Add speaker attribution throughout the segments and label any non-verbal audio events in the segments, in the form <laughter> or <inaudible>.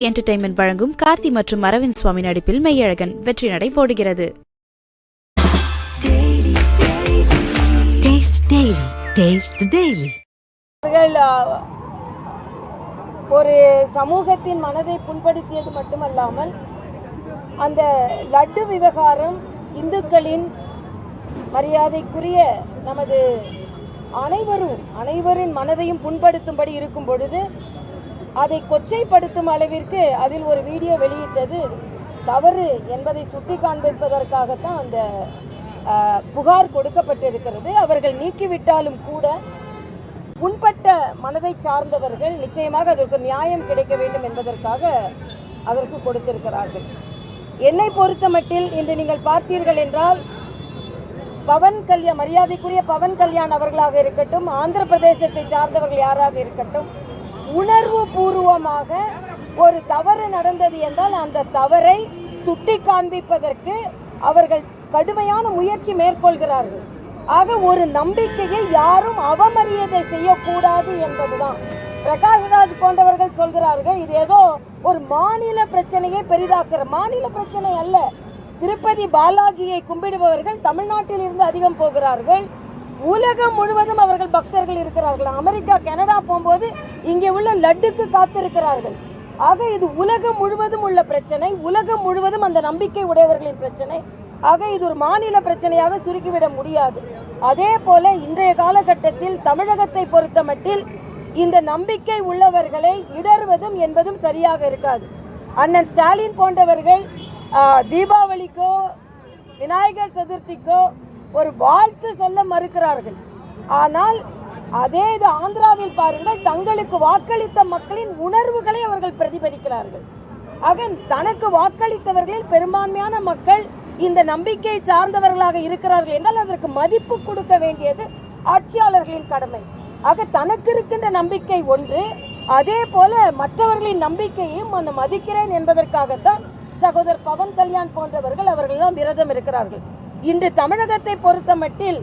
Speaker 1: Entertainment வழங்கும் கார்த்தி மற்றும் அரவிந்த் சுவாமி நடிப்பில் மெய்யழகன் வெற்றி நடை போடுகிறது.
Speaker 2: ஒரு சமூகத்தின் மனதை புண்படுத்தியது மட்டுமல்லாமல் அந்த லட்டு விவகாரம் இந்துக்களின் மரியாதைக்குரிய நமது அனைவரும் அனைவரின் மனதையும் புண்படுத்தும்படி இருக்கும் பொழுது அதை கொச்சைப்படுத்தும் அளவிற்கு அதில் ஒரு வீடியோ வெளியிட்டது. தவறு என்பதை சுட்டி காண்பிப்பதற்காகத்தான் அந்த புகார் கொடுக்கப்பட்டிருக்கிறது. அவர்கள் நீக்கிவிட்டாலும் கூட புண்பட்ட மனதை சார்ந்தவர்கள் நிச்சயமாக அதற்கு நியாயம் கிடைக்க வேண்டும் என்பதற்காக அதற்கு கொடுத்திருக்கிறார்கள். என்னை பொறுத்த மட்டில் இன்று நீங்கள் பார்த்தீர்கள் என்றால் பவன் கல்யாண் மரியாதைக்குரிய பவன் கல்யாண் அவர்களாக இருக்கட்டும் ஆந்திர பிரதேசத்தை சார்ந்தவர்கள் யாராக இருக்கட்டும் உணர்வு பூர்வமாக ஒரு தவறு நடந்தது என்றால் அந்த தவறை சுட்டி காண்பிப்பதற்கு அவர்கள் கடுமையான முயற்சி மேற்கொள்கிறார்கள். ஆக ஒரு நம்பிக்கையை யாரும் அவமரியாதை செய்யக்கூடாது என்பதுதான். பிரகாஷ்ராஜ் போன்றவர்கள் சொல்கிறார்கள் இது ஏதோ ஒரு மாநில பிரச்சனையை பெரிதாக்குற மாநில பிரச்சனை அல்ல. திருப்பதி பாலாஜியை கும்பிடுபவர்கள் தமிழ்நாட்டில் இருந்து அதிகம் போகிறார்கள். உலகம் முழுவதும் அவர்கள் பக்தர்கள் இருக்கிறார்கள். அமெரிக்கா கனடா போகும்போது இங்கே உள்ள லட்டுக்கு காத்திருக்கிறார்கள். ஆக இது உலகம் முழுவதும் உள்ள பிரச்சனை. உலகம் முழுவதும் அந்த நம்பிக்கை உடையவர்களின் பிரச்சனை. ஆக இது ஒரு மாநில பிரச்சனையாக சுருக்கிவிட முடியாது. அதே போல இன்றைய காலகட்டத்தில் தமிழகத்தை பொறுத்த மட்டில் இந்த நம்பிக்கை உள்ளவர்களை இடறுவதும் என்பதும் சரியாக இருக்காது. அண்ணன் ஸ்டாலின் போன்றவர்கள் தீபாவளிக்கோ விநாயகர் சதுர்த்திக்கோ ஒரு வாழ்த்து சொல்ல மறுக்கிறார்கள். ஆனால் அதே இது ஆந்திராவில் பாருங்கள் தங்களுக்கு வாக்களித்த மக்களின் உணர்வுகளை அவர்கள் பிரதிபலிக்கிறார்கள். ஆக தனக்கு வாக்களித்தவர்களில் பெரும்பான்மையான மக்கள் இந்த நம்பிக்கை சார்ந்தவர்களாக இருக்கிறார்கள் என்றால் அதற்கு மதிப்பு கொடுக்க வேண்டியது ஆட்சியாளர்களின் கடமை. ஆக தனக்கு இருக்கின்ற நம்பிக்கை ஒன்று அதே போல மற்றவர்களின் நம்பிக்கையையும் நான் மதிக்கிறேன் என்பதற்காகத்தான் சகோதரர் பவன் கல்யாண் போன்றவர்கள் அவர்கள்தான் விரதம் இருக்கிறார்கள். இன்று தமிழகத்தை பொறுத்த மட்டில்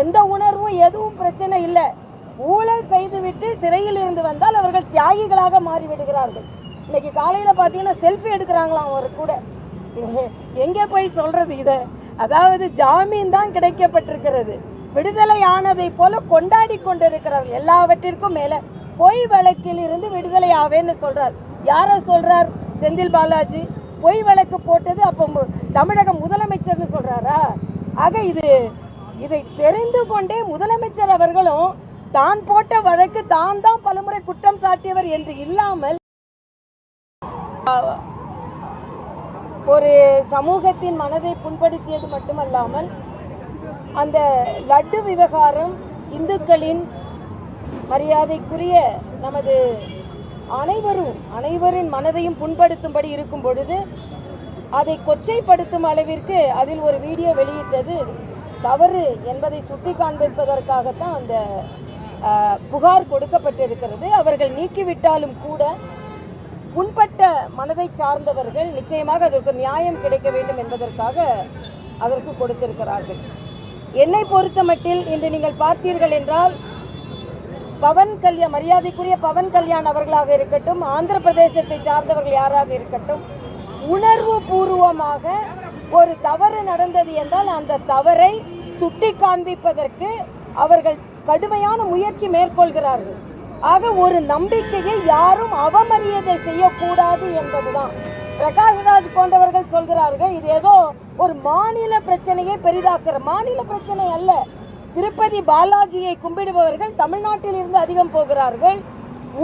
Speaker 2: எந்த உணர்வும் எதுவும் பிரச்சனை இல்லை. ஊழல் செய்துவிட்டு சிறையில் இருந்து வந்தால் அவர்கள் தியாகிகளாக மாறிவிடுகிறார்கள். இன்னைக்கு காலையில் பார்த்தீங்கன்னா செல்ஃபி எடுக்கிறாங்களாம் அவர் கூட. <laughs> எங்கே போய் சொல்கிறது இதை? அதாவது ஜாமீன் தான் கிடைக்கப்பட்டிருக்கிறது. விடுதலை ஆனதை போல கொண்டாடி கொண்டிருக்கிறார்கள் எல்லாவற்றிற்கும் மேலே. பொய் வழக்கில் இருந்து விடுதலை ஆவேன்னு சொல்கிறார் யாரை சொல்கிறார் செந்தில் பாலாஜி. பொய் வழக்கு போட்டது அப்போ தமிழக முதலமைச்சர்னு சொல்கிறாரா ஆக இது இதை தெரிந்து கொண்டே முதலமைச்சர் அவர்களும் தான் போட்ட வழக்கு தான் தான் பலமுறை குற்றம் சாட்டியவர் என்று இல்லாமல் ஒரு சமூகத்தின் மனதை புண்படுத்தியது மட்டுமல்லாமல் அந்த லட்டு விவகாரம் இந்துக்களின் மரியாதைக்குரிய நமது அனைவரும் அனைவரின் மனதையும் புண்படுத்தும்படி இருக்கும் பொழுது அதை கொச்சைப்படுத்தும் அளவிற்கு அதில் ஒரு வீடியோ வெளியிட்டது. தவறு என்பதை சுட்டி காண்பிப்பதற்காகத்தான் அந்த புகார் கொடுக்கப்பட்டிருக்கிறது. அவர்கள் நீக்கிவிட்டாலும் கூட புண்பட்ட மனதை சார்ந்தவர்கள் நிச்சயமாக அதற்கு நியாயம் கிடைக்க வேண்டும் என்பதற்காக அதற்கு கொடுத்திருக்கிறார்கள். என்னை பொறுத்த மட்டில் இன்று நீங்கள் பார்த்தீர்கள் என்றால் பவன் கல்யாண் மரியாதைக்குரிய பவன் கல்யாண் அவர்களாக இருக்கட்டும் ஆந்திர பிரதேசத்தை சார்ந்தவர்கள் யாராக இருக்கட்டும் உணர்வு பூர்வமாக ஒரு தவறு நடந்தது என்றால் அந்த தவறை சுட்டி காண்பிப்பதற்கு அவர்கள் கடுமையான முயற்சி மேற்கொள்கிறார்கள். ஆக ஒரு நம்பிக்கையை யாரும் அவமரியாதை செய்யக்கூடாது என்பதுதான். பிரகாஷ்ராஜ் போன்றவர்கள் சொல்கிறார்கள் இது ஏதோ ஒரு மாநில பிரச்சனையை பெரிதாக்குற மாநில பிரச்சனை அல்ல. திருப்பதி பாலாஜியை கும்பிடுபவர்கள் தமிழ்நாட்டில் இருந்து அதிகம் போகிறார்கள்.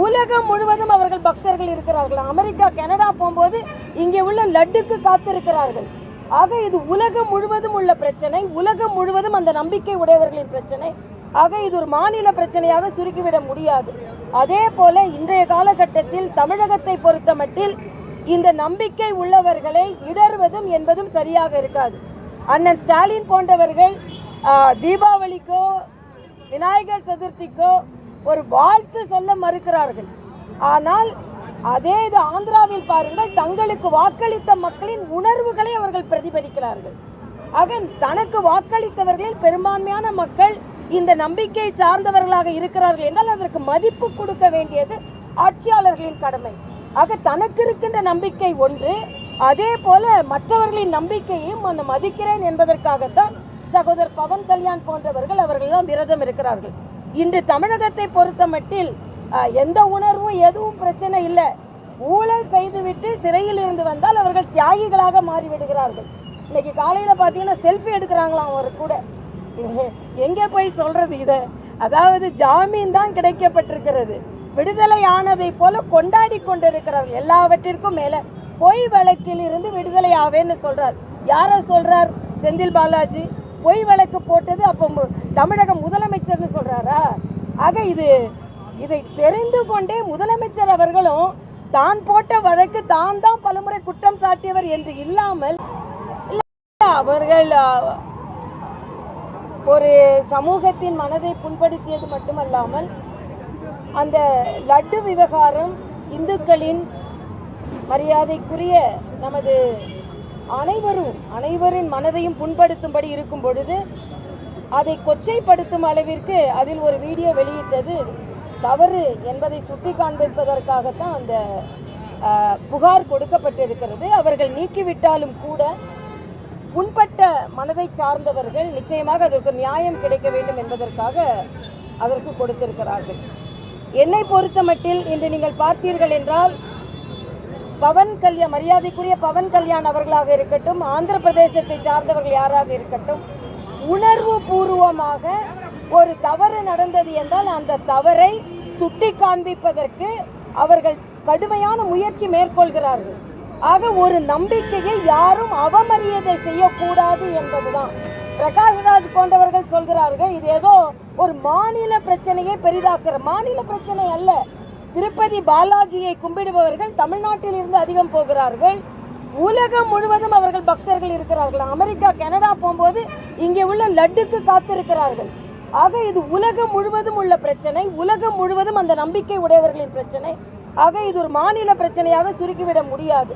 Speaker 2: உலகம் முழுவதும் அவர்கள் பக்தர்கள் இருக்கிறார்கள். அமெரிக்கா கனடா போகும்போது இங்கே உள்ள லட்டுக்கு காத்திருக்கிறார்கள். ஆக இது உலகம் முழுவதும் உள்ள பிரச்சனை. உலகம் முழுவதும் அந்த நம்பிக்கை உடையவர்களின் பிரச்சனை. ஆக இது ஒரு மாநில பிரச்சனையாக சுருக்கிவிட முடியாது. அதே போல இன்றைய காலகட்டத்தில் தமிழகத்தை பொறுத்த மட்டில் இந்த நம்பிக்கை உள்ளவர்களை இடறுவதும் என்பதும் சரியாக இருக்காது. அண்ணன் ஸ்டாலின் போன்றவர்கள் தீபாவளிக்கோ விநாயகர் சதுர்த்திக்கோ ஒரு வாழ்த்து சொல்ல மறுக்கிறார்கள். ஆனால் அதே இது ஆந்திராவில் பாருங்கள் தங்களுக்கு வாக்களித்த மக்களின் உணர்வுகளை அவர்கள் பிரதிபலிக்கிறார்கள். ஆக தனக்கு வாக்களித்தவர்களில் பெரும்பான்மையான மக்கள் இந்த நம்பிக்கை சார்ந்தவர்களாக இருக்கிறார்கள் என்றால் அதற்கு மதிப்பு கொடுக்க வேண்டியது ஆட்சியாளர்களின் கடமை. ஆக தனக்கு இருக்கின்ற நம்பிக்கை ஒன்று அதே போல மற்றவர்களின் நம்பிக்கையையும் நான் மதிக்கிறேன் என்பதற்காகத்தான் சகோதரர் பவன் கல்யாண் போன்றவர்கள் அவர்களெல்லாம் விரதம் இருக்கிறார்கள். இன்று தமிழகத்தை பொறுத்த மட்டில் எந்த உணர்வும் எதுவும் பிரச்சனை இல்லை. ஊழல் செய்துவிட்டு சிறையில் இருந்து வந்தால் அவர்கள் தியாகிகளாக மாறிவிடுகிறார்கள். இன்னைக்கு காலையில் பார்த்தீங்கன்னா செல்ஃபி எடுக்கிறாங்களாம் அவர் கூட. எங்கே போய் சொல்கிறது இதை? அதாவது ஜாமீன் தான் கிடைக்கப்பட்டிருக்கிறது. விடுதலை ஆனதை போல கொண்டாடி கொண்டிருக்கிறார்கள். எல்லாவற்றிற்கும் மேலே பொய் வழக்கில் இருந்து விடுதலை ஆவேன்னு சொல்கிறார் யாரை சொல்கிறார் செந்தில் பாலாஜி. பொய் வழக்கு போட்டது அப்போ தமிழக முதலமைச்சர்னு சொல்கிறாரா ஆக இது இதை தெரிந்து கொண்டே முதலமைச்சர் அவர்களும் தான் போட்ட வழக்கு தான் தான் பலமுறை குற்றம் சாட்டியவர் என்று இல்லாமல் அவர்கள் ஒரு சமூகத்தின் மனதை புண்படுத்தியது மட்டுமல்லாமல் அந்த லட்டு விவகாரம் இந்துக்களின் மரியாதைக்குரிய நமது அனைவரும் அனைவரின் மனதையும் புண்படுத்தும்படி இருக்கும் பொழுது அதை கொச்சைப்படுத்தும் அளவிற்கு அதில் ஒரு வீடியோ வெளியிட்டது. தவறு என்பதை சுட்டி காண்பிப்பதற்காகத்தான் அந்த புகார் கொடுக்கப்பட்டிருக்கிறது. அவர்கள் நீக்கிவிட்டாலும் கூட புண்பட்ட மனதை சார்ந்தவர்கள் நிச்சயமாக அதற்கு நியாயம் கிடைக்க வேண்டும் என்பதற்காக அதற்கு கொடுத்திருக்கிறார்கள். என்னை பொறுத்த மட்டில் இன்று நீங்கள் பார்த்தீர்கள் என்றால் பவன் கல்யாண் மரியாதைக்குரிய பவன் கல்யாண் அவர்களாக இருக்கட்டும் ஆந்திர பிரதேசத்தை சார்ந்தவர்கள் யாராக இருக்கட்டும் உணர்வு பூர்வமாக ஒரு தவறு நடந்தது என்றால் அந்த தவறை சுட்டி காண்பிப்பதற்கு அவர்கள் கடுமையான முயற்சி மேற்கொள்கிறார்கள். ஆக ஒரு நம்பிக்கையை யாரும் அவமரியாதை செய்யக்கூடாது என்பதுதான். பிரகாஷ்ராஜ் போன்றவர்கள் சொல்கிறார்கள் இது ஏதோ ஒரு மாநில பிரச்சனையை பெரிதாக்குற மாநில பிரச்சனை அல்ல. திருப்பதி பாலாஜியை கும்பிடுபவர்கள் தமிழ்நாட்டில் இருந்து அதிகம் போகிறார்கள். உலகம் முழுவதும் அவர்கள் பக்தர்கள் இருக்கிறார்கள். அமெரிக்கா கனடா போகும்போது இங்கே உள்ள லட்டுக்கு காத்திருக்கிறார்கள். ஆக இது உலகம் முழுவதும் உள்ள பிரச்சனை. உலகம் முழுவதும் அந்த நம்பிக்கை உடையவர்களின் பிரச்சனை. ஆக இது ஒரு மாநில பிரச்சனையாக சுருக்கிவிட முடியாது.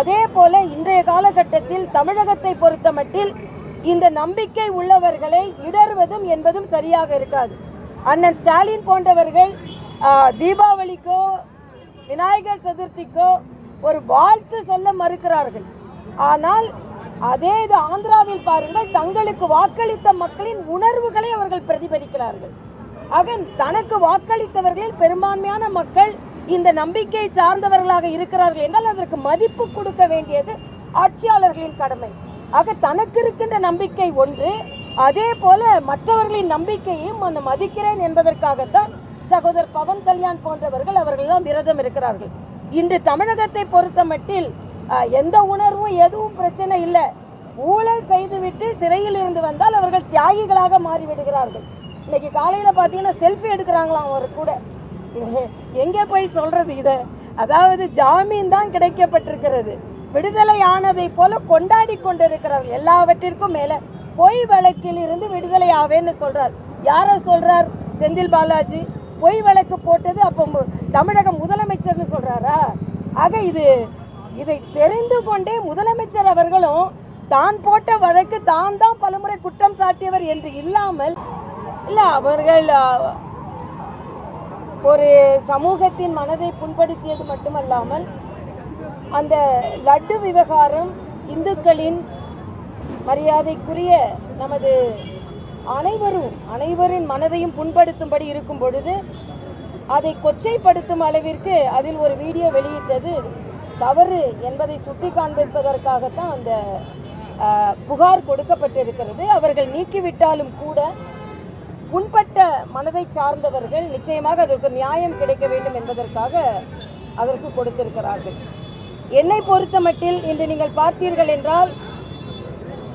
Speaker 2: அதே போல இன்றைய காலகட்டத்தில் தமிழகத்தை பொறுத்த மட்டில் இந்த நம்பிக்கை உள்ளவர்களை இடறுவதும் என்பதும் சரியாக இருக்காது. அண்ணன் ஸ்டாலின் போன்றவர்கள் தீபாவளிக்கோ விநாயகர் சதுர்த்திக்கோ ஒரு வாழ்த்து சொல்ல மறுக்கிறார்கள். ஆனால் அதே இது ஆந்திராவில் பாருங்கள் தங்களுக்கு வாக்களித்த மக்களின் உணர்வுகளை அவர்கள் பிரதிபலிக்கிறார்கள். ஆக தனக்கு வாக்களித்தவர்களில் பெரும்பான்மையான மக்கள் இந்த நம்பிக்கையை சார்ந்தவர்களாக இருக்கிறார்கள் என்றால் அதற்கு மதிப்பு கொடுக்க வேண்டியது ஆட்சியாளர்களின் கடமை. ஆக தனக்கு இருக்கின்ற நம்பிக்கை ஒன்று அதே போல மற்றவர்களின் நம்பிக்கையையும் நான் மதிக்கிறேன் என்பதற்காகத்தான் சகோதரர் பவன் கல்யாண் போன்றவர்கள் அவர்கள்லாம் விரதம் இருக்கிறார்கள். இன்று தமிழகத்தை பொறுத்த மட்டில் எந்த உணர்வும் எதுவும் பிரச்சனை இல்லை. ஊழல் செய்துவிட்டு சிறையில் இருந்து வந்தால் அவர்கள் தியாகிகளாக மாறிவிடுகிறார்கள். இன்னைக்கு காலையில் பார்த்தீங்கன்னா செல்ஃபி எடுக்கிறாங்களாம் அவர் கூட. எங்கே போய் சொல்கிறது இதை? அதாவது ஜாமீன் தான் கிடைக்கப்பட்டிருக்கிறது. விடுதலை ஆனதை போல கொண்டாடி கொண்டிருக்கிறார்கள். எல்லாவற்றிற்கும் மேலே பொய் வழக்கில் இருந்து விடுதலை ஆவேன்னு சொல்கிறார் யாரை சொல்கிறார் செந்தில் பாலாஜி. பொய் வழக்கு போட்டது அப்போ தமிழக முதலமைச்சர்னு சொல்கிறாரா ஆக இது இதை தெரிந்து கொண்டே முதலமைச்சர் அவர்களும் தான் போட்ட வழக்கு தான் தான் பலமுறை குற்றம் சாட்டியவர் என்று இல்லாமல் இல்லை அவர்கள் ஒரு சமூகத்தின் மனதை புண்படுத்தியது மட்டுமல்லாமல் அந்த லட்டு விவகாரம் இந்துக்களின் மரியாதைக்குரிய நமது அனைவரும் அனைவரின் மனதையும் புண்படுத்தும்படி இருக்கும் பொழுது அதை கொச்சைப்படுத்தும் அளவிற்கு அதில் ஒரு வீடியோ வெளியிட்டது. தவறு என்பதை சுட்டி காண்பிப்பதற்காகத்தான் அந்த புகார் கொடுக்கப்பட்டிருக்கிறது. அவர்கள் நீக்கிவிட்டாலும் கூட புண்பட்ட மனதை சார்ந்தவர்கள் நிச்சயமாக அதற்கு நியாயம் கிடைக்க வேண்டும் என்பதற்காக அதற்கு கொடுத்திருக்கிறார்கள். என்னை பொறுத்த மட்டில் இன்று நீங்கள் பார்த்தீர்கள் என்றால்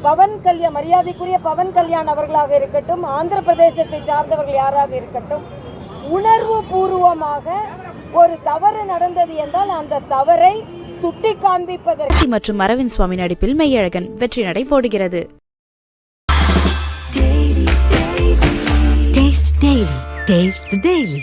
Speaker 2: பவன் கல்யாண் மரியாதைக்குரிய பவன் கல்யாண் அவர்களாக இருக்கட்டும் ஆந்திர பிரதேசத்தை சார்ந்தவர்கள் யாராக இருக்கட்டும் உணர்வு பூர்வமாக ஒரு தவறு நடந்தது என்றால் அந்த தவறை சுட்டி காண்பிப்பதற்கு
Speaker 1: மற்றும் அரவிந்த் சுவாமி நடிப்பில் மெய்யழகன் வெற்றி நடை போடுகிறது
Speaker 3: Taste Daily. Taste the Daily.